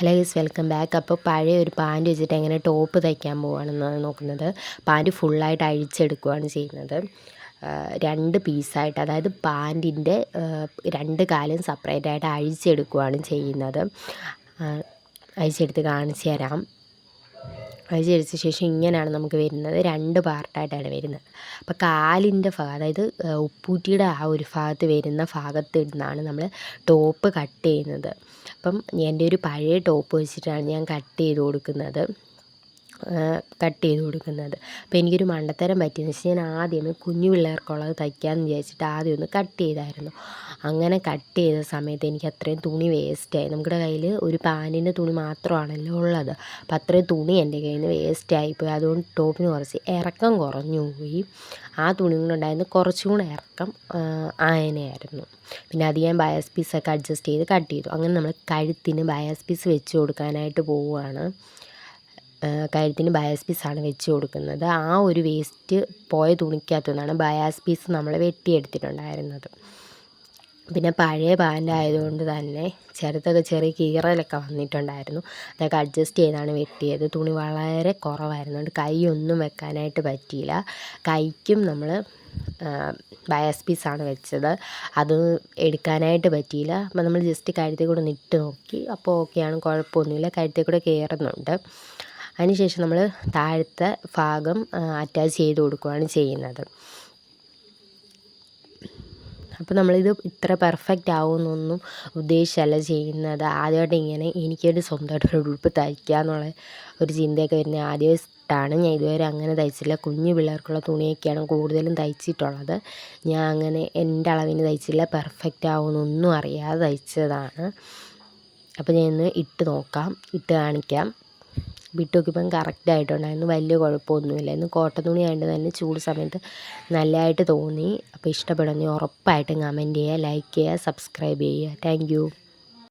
Hello is welcome back അപ്പോൾ പഴയ ഒരു പാന്റ് വെച്ചിട്ട് എങ്ങനെ ടോപ്പ് തയ്ക്കാൻ പോവുകയാണെന്നാണ് നോക്കുന്നത്. പാന്റ് ഫുള്ളായിട്ട് അഴിച്ചെടുക്കുകയാണ് ചെയ്യുന്നത്. രണ്ട് പീസായിട്ട് അതായത് പാന്റിന്റെ രണ്ട് കാലും സെപ്പറേറ്റ് ആയിട്ട് അഴിച്ചെടുക്കുകയാണ് ചെയ്യുന്നത്. അഴിച്ചെടുത്ത് കാണിച്ചു തരാം. അഴിച്ചെടുത്ത ശേഷം ഇങ്ങനെയാണ് നമുക്ക് വരുന്നത്. രണ്ട് പാർട്ടായിട്ടാണ് വരുന്നത്. അപ്പോൾ കാലിന്റെ ഭാഗം അതായത് ഉപ്പൂറ്റിയുടെ ആ ഒരു ഭാഗത്ത് വരുന്ന ഭാഗത്ത് നിന്നാണ് നമ്മൾ ടോപ്പ് കട്ട് ചെയ്യുന്നത്. അപ്പം എന്റെ ഒരു പഴയ ടോപ്പ് വെച്ചിട്ടാണ് ഞാൻ കട്ട് ചെയ്ത് കൊടുക്കുന്നത്. കട്ട് ചെയ്ത് കൊടുക്കുന്നത്. അപ്പോൾ എനിക്കൊരു മണ്ടത്തരം പറ്റിയെന്ന് വെച്ചാൽ ഞാൻ ആദ്യം കുഞ്ഞു പിള്ളേർക്കുള്ളത് തയ്ക്കാമെന്ന് വിചാരിച്ചിട്ട് ആദ്യം ഒന്ന് കട്ട് ചെയ്തായിരുന്നു. അങ്ങനെ കട്ട് ചെയ്ത സമയത്ത് എനിക്ക് അത്രയും തുണി വേസ്റ്റായി നമ്മുടെ കയ്യിൽ ഒരു പാന്റിന്റെ തുണി മാത്രമാണല്ലോ ഉള്ളത്. അപ്പം അത്രയും തുണി എന്റെ കയ്യിൽ നിന്ന് വേസ്റ്റായി പോയി. അതുകൊണ്ട് ടോപ്പിന് കുറച്ച് ഇറക്കം കുറഞ്ഞു പോയി. ആ തുണി കൊണ്ടുണ്ടായിരുന്ന കുറച്ചും കൂടെ ഇറക്കം ആയനയായിരുന്നു പിന്നെ അത് ഞാൻ ബയാസ് പീസൊക്കെ അഡ്ജസ്റ്റ് ചെയ്ത് കട്ട് ചെയ്തു. അങ്ങനെ നമ്മൾ കഴുത്തിന് ബയസ് പീസ് വെച്ച് കൊടുക്കാനായിട്ട് പോവുകയാണ് കഴുത്തിന് ബയാസ് പീസാണ് വെച്ച് കൊടുക്കുന്നത്. ആ ഒരു വേസ്റ്റ് പോയ തുണിക്കകത്തു നിന്നാണ് ബയാസ് പീസ് നമ്മൾ വെട്ടിയെടുത്തിട്ടുണ്ടായിരുന്നത്. പിന്നെ പഴയ പാന്റ് ആയതുകൊണ്ട് തന്നെ ചെറുതൊക്കെ ചെറിയ കീറലൊക്കെ വന്നിട്ടുണ്ടായിരുന്നു. അതൊക്കെ അഡ്ജസ്റ്റ് ചെയ്താണ് വെട്ടിയത്. തുണി വളരെ കുറവായിരുന്നു. അതുകൊണ്ട് കൈയൊന്നും വെക്കാനായിട്ട് പറ്റിയില്ല. കൈക്കും നമ്മൾ ബയാസ് പീസാണ് വെച്ചത്. അത് എടുക്കാനായിട്ട് പറ്റിയില്ല. അപ്പോൾ നമ്മൾ ജസ്റ്റ് കഴുത്തിൽ കൂടെ നിട്ട് നോക്കി. അപ്പോൾ ഓക്കെയാണ് കുഴപ്പമൊന്നുമില്ല. കഴുത്തിൽ കൂടെ കയറുന്നുണ്ട് അതിനുശേഷം നമ്മൾ താഴത്തെ ഭാഗം അറ്റാച്ച് ചെയ്ത് കൊടുക്കുകയാണ് ചെയ്യുന്നത്. അപ്പോൾ നമ്മളിത് ഇത്ര പെർഫെക്റ്റ് ആവുമെന്നൊന്നും ഉദ്ദേശിച്ചല്ല ചെയ്യുന്നത്. ആദ്യമായിട്ട് ഇങ്ങനെ എനിക്കൊരു സ്വന്തമായിട്ടൊരു ഉടുപ്പ് തയ്ക്കുക എന്നുള്ള ഒരു ചിന്തയൊക്കെ വരുന്നത് ആദ്യമായിട്ടാണ്. ഞാൻ ഇതുവരെ അങ്ങനെ തയ്ച്ചില്ല. കുഞ്ഞു പിള്ളേർക്കുള്ള തുണിയൊക്കെയാണ് കൂടുതലും തയ്ച്ചിട്ടുള്ളത്. ഞാൻ അങ്ങനെ എന്റെ അളവിന് തയ്ച്ചില്ല. പെർഫെക്റ്റ് ആവുമെന്നൊന്നും അറിയാതെ തയ്ച്ചതാണ്. അപ്പോൾ ഞാൻ ഇന്ന് ഇട്ട് നോക്കാം. ഇട്ട് കാണിക്കാം. വിട്ട് നോക്കിയപ്പം കറക്റ്റ് ആയിട്ടുണ്ടായിരുന്നു വലിയ കുഴപ്പമൊന്നുമില്ല. ഇന്ന് കോട്ടൺ തുണി ആയതുകൊണ്ട് തന്നെ ചൂട് സമയത്ത് നല്ലതായിട്ട് തോന്നി. അപ്പോൾ ഇഷ്ടപ്പെടുമെങ്കിൽ ഉറപ്പായിട്ടും കമന്റ് ചെയ്യുക ലൈക്ക് ചെയ്യുക സബ്സ്ക്രൈബ് ചെയ്യുക. താങ്ക്